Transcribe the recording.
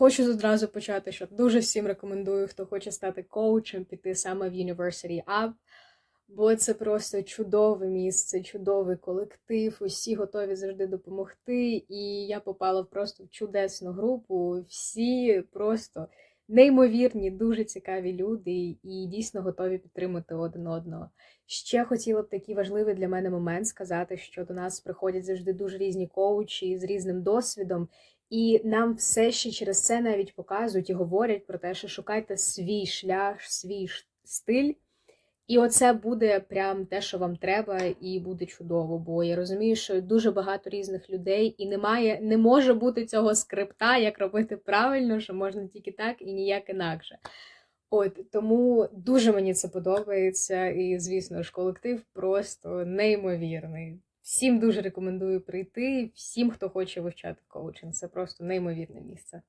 хочу одразу почати, що дуже всім рекомендую, хто хоче стати коучем, піти саме в University Up, бо це просто чудове місце, чудовий колектив. Усі готові завжди допомогти. І я попала просто в чудесну групу. Всі просто неймовірні, дуже цікаві люди і дійсно готові підтримати один одного. Ще хотіла б такий важливий для мене момент сказати, що до нас приходять завжди дуже різні коучі з різним досвідом. І нам все ще через це навіть показують і говорять про те, що шукайте свій шлях, свій стиль. І оце буде прям те, що вам треба, і буде чудово. Бо я розумію, що дуже багато різних людей, і немає, не може бути цього скрипта, як робити правильно, що можна тільки так і ніяк інакше. От тому дуже мені це подобається, і звісно ж, колектив просто неймовірний. Всім дуже рекомендую прийти. Всім, хто хоче вивчати коучинг. Це просто неймовірне місце.